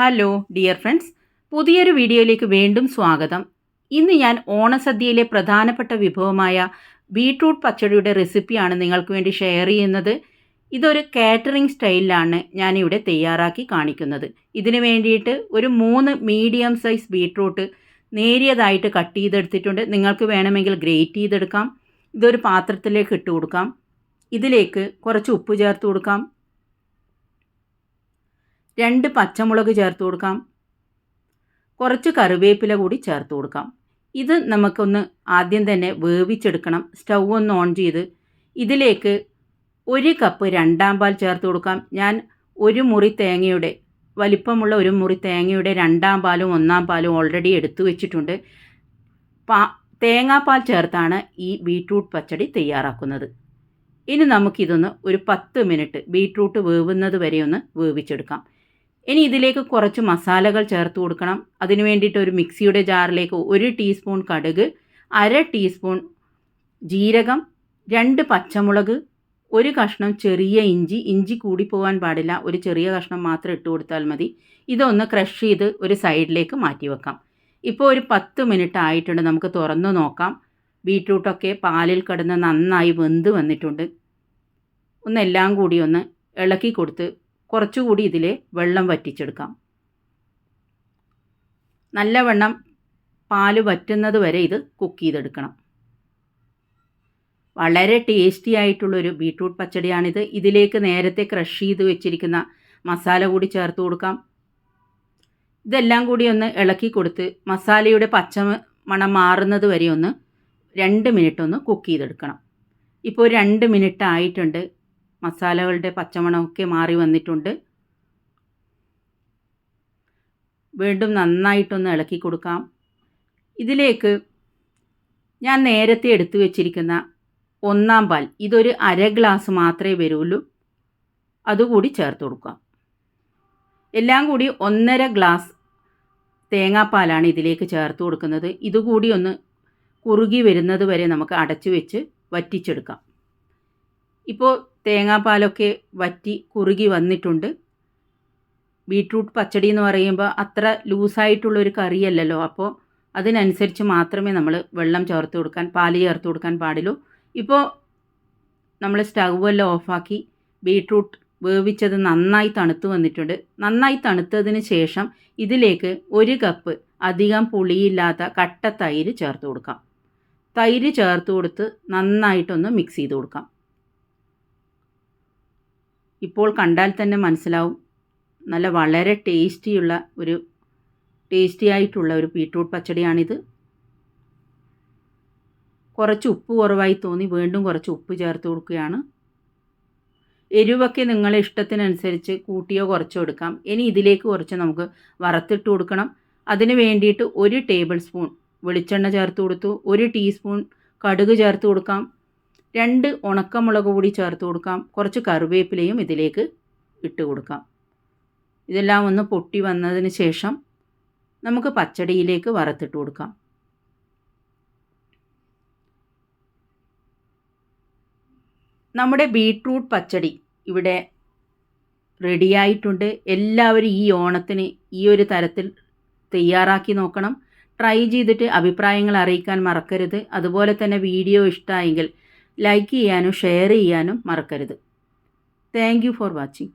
Hello dear friends പുതിയൊരു വീഡിയോയിലേക്ക് വീണ്ടും സ്വാഗതം. ഇന്ന് ഞാൻ ഓണസദ്യയിലെ പ്രധാനപ്പെട്ട വിഭവമായ ബീട്രൂട്ട് പച്ചടിയുടെ റെസിപ്പിയാണ് നിങ്ങൾക്ക് വേണ്ടി ഷെയർ ചെയ്യുന്നത്. ഇതൊരു കാറ്ററിംഗ് സ്റ്റൈലിലാണ് ഞാനിവിടെ തയ്യാറാക്കി കാണിക്കുന്നത്. ഇതിന് വേണ്ടിയിട്ട് ഒരു മൂന്ന് മീഡിയം സൈസ് ബീട്രൂട്ട് നേരിയതായിട്ട് കട്ട് ചെയ്തെടുത്തിട്ടുണ്ട്. നിങ്ങൾക്ക് വേണമെങ്കിൽ ഗ്രേറ്റ് ചെയ്തെടുക്കാം. ഇതൊരു പാത്രത്തിലേക്ക് ഇട്ട് കൊടുക്കാം. ഇതിലേക്ക് കുറച്ച് ഉപ്പ് ചേർത്ത് കൊടുക്കാം. രണ്ട് പച്ചമുളക് ചേർത്ത് കൊടുക്കാം. കുറച്ച് കറിവേപ്പില കൂടി ചേർത്ത് കൊടുക്കാം. ഇത് നമുക്കൊന്ന് ആദ്യം തന്നെ വേവിച്ചെടുക്കണം. സ്റ്റൗ ഒന്ന് ഓൺ ചെയ്ത് ഇതിലേക്ക് ഒരു കപ്പ് രണ്ടാം പാൽ ചേർത്ത് കൊടുക്കാം. ഞാൻ ഒരു മുറി തേങ്ങയുടെ വലിപ്പമുള്ള ഒരു മുറി തേങ്ങയുടെ രണ്ടാം പാലും ഒന്നാം പാലും ഓൾറെഡി എടുത്തു വെച്ചിട്ടുണ്ട്. പാ തേങ്ങാപ്പാൽ ചേർത്താണ് ഈ ബീട്രൂട്ട് പച്ചടി തയ്യാറാക്കുന്നത്. ഇനി നമുക്കിതൊന്ന് ഒരു പത്ത് മിനിറ്റ് ബീട്രൂട്ട് വേവുന്നത് വരെ ഒന്ന് വേവിച്ചെടുക്കാം. ഇനി ഇതിലേക്ക് കുറച്ച് മസാലകൾ ചേർത്ത് കൊടുക്കണം. അതിന് വേണ്ടിയിട്ട് ഒരു മിക്സിയുടെ ജാറിലേക്ക് ഒരു ടീസ്പൂൺ കടുക് അര ടീസ്പൂൺ ജീരകം രണ്ട് പച്ചമുളക് ഒരു കഷ്ണം ചെറിയ ഇഞ്ചി. ഇഞ്ചി കൂടി പോകാൻ പാടില്ല. ഒരു ചെറിയ കഷ്ണം മാത്രം ഇട്ട് കൊടുത്താൽ മതി. ഇതൊന്ന് ക്രഷ് ചെയ്ത് ഒരു സൈഡിലേക്ക് മാറ്റി വെക്കാം. ഇപ്പോൾ ഒരു പത്ത് മിനിറ്റ് ആയിട്ടുണ്ട്. നമുക്ക് തുറന്നു നോക്കാം. ബീട്രൂട്ടൊക്കെ പാലിൽ കിടന്ന് നന്നായി വെന്ത് വന്നിട്ടുണ്ട്. ഒന്നെല്ലാം കൂടി ഒന്ന് ഇളക്കി കൊടുത്ത് കുറച്ചുകൂടി ഇതിൽ വെള്ളം വറ്റിച്ചെടുക്കാം. നല്ലവണ്ണം പാൽ വറ്റുന്നത് വരെ ഇത് കുക്ക് ചെയ്തെടുക്കണം. വളരെ ടേസ്റ്റി ആയിട്ടുള്ളൊരു ബീട്രൂട്ട് പച്ചടിയാണിത്. ഇതിലേക്ക് നേരത്തെ ക്രഷ് ചെയ്ത് വെച്ചിരിക്കുന്ന മസാല കൂടി ചേർത്ത് കൊടുക്കാം. ഇതെല്ലാം കൂടി ഒന്ന് ഇളക്കി കൊടുത്ത് മസാലയുടെ പച്ച മണം മാറുന്നത് വരെ ഒന്ന് രണ്ട് മിനിറ്റ് ഒന്ന് കുക്ക് ചെയ്തെടുക്കണം. ഇപ്പോൾ രണ്ട് മിനിറ്റ് ആയിട്ടുണ്ട്. മസാലകളുടെ പച്ചമണമൊക്കെ മാറി വന്നിട്ടുണ്ട്. വീണ്ടും നന്നായിട്ടൊന്ന് ഇളക്കി കൊടുക്കാം. ഇതിലേക്ക് ഞാൻ നേരത്തെ എടുത്തു വെച്ചിരിക്കുന്ന ഒന്നാം പാൽ ഇതൊരു അര ഗ്ലാസ് മാത്രമേ വരുള്ളൂ. അതുകൂടി ചേർത്ത് കൊടുക്കാം. എല്ലാം കൂടി ഒന്നര ഗ്ലാസ് തേങ്ങാപ്പാലാണ് ഇതിലേക്ക് ചേർത്ത് കൊടുക്കുന്നത്. ഇതുകൂടി ഒന്ന് കുറുകി വരുന്നത് വരെ നമുക്ക് അടച്ചു വെച്ച് വറ്റിച്ചെടുക്കാം. ഇപ്പോൾ തേങ്ങാപ്പാലൊക്കെ വറ്റി കുറുകി വന്നിട്ടുണ്ട്. ബീട്രൂട്ട് പച്ചടി എന്ന് പറയുമ്പോൾ അത്ര ലൂസായിട്ടുള്ളൊരു കറിയല്ലല്ലോ. അപ്പോൾ അതിനനുസരിച്ച് മാത്രമേ നമ്മൾ വെള്ളം ചേർത്ത് കൊടുക്കാൻ പാൽ ചേർത്ത് കൊടുക്കാൻ പാടുള്ളൂ. ഇപ്പോൾ നമ്മൾ സ്റ്റവ് സ്റ്റൗവെല്ലാം ഓഫാക്കി ബീട്രൂട്ട് വേവിച്ചത് നന്നായി തണുത്ത് വന്നിട്ടുണ്ട്. നന്നായി തണുത്തതിന് ശേഷം ഇതിലേക്ക് ഒരു കപ്പ് അധികം പുളിയില്ലാത്ത കട്ട തൈര് ചേർത്ത് കൊടുക്കാം. തൈര് ചേർത്ത് കൊടുത്ത് നന്നായിട്ടൊന്ന് മിക്സ് ചെയ്ത് കൊടുക്കാം. ഇപ്പോൾ കണ്ടാൽ തന്നെ മനസ്സിലാവും. നല്ല വളരെ ടേസ്റ്റിയുള്ള ഒരു ടേസ്റ്റി ആയിട്ടുള്ള ഒരു ബീട്രൂട്ട് പച്ചടിയാണിത്. കുറച്ച് ഉപ്പ് കുറവായി തോന്നി വീണ്ടും കുറച്ച് ഉപ്പ് ചേർത്ത് കൊടുക്കുകയാണ്. എരിവൊക്കെ നിങ്ങളെ ഇഷ്ടത്തിനനുസരിച്ച് കൂട്ടിയോ കുറച്ചോ എടുക്കാം. ഇനി ഇതിലേക്ക് കുറച്ച് നമുക്ക് വറുത്തിട്ട് കൊടുക്കണം. അതിന് വേണ്ടിയിട്ട് ഒരു ടേബിൾ സ്പൂൺ വെളിച്ചെണ്ണ ചേർത്ത് കൊടുത്തു. ഒരു ടീസ്പൂൺ കടുക് ചേർത്ത് കൊടുക്കാം. രണ്ട് ഉണക്കമുളക് കൂടി ചേർത്ത് കൊടുക്കാം. കുറച്ച് കറിവേപ്പിലയും ഇതിലേക്ക് ഇട്ട് കൊടുക്കാം. ഇതെല്ലാം ഒന്ന് പൊട്ടി വന്നതിന് ശേഷം നമുക്ക് പച്ചടിയിലേക്ക് വറുത്തിട്ട് കൊടുക്കാം. നമ്മുടെ ബീട്രൂട്ട് പച്ചടി ഇവിടെ റെഡിയായിട്ടുണ്ട് എല്ലാവരും ഈ ഓണത്തിന് ഈ ഒരു തരത്തിൽ തയ്യാറാക്കി നോക്കണം. ട്രൈ ചെയ്തിട്ട് അഭിപ്രായങ്ങൾ അറിയിക്കാൻ മറക്കരുത്. അതുപോലെ തന്നെ വീഡിയോ ഇഷ്ടമായെങ്കിൽ ലൈക്ക് ചെയ്യാനും ഷെയർ ചെയ്യാനും മറക്കരുത്. Thank for watching.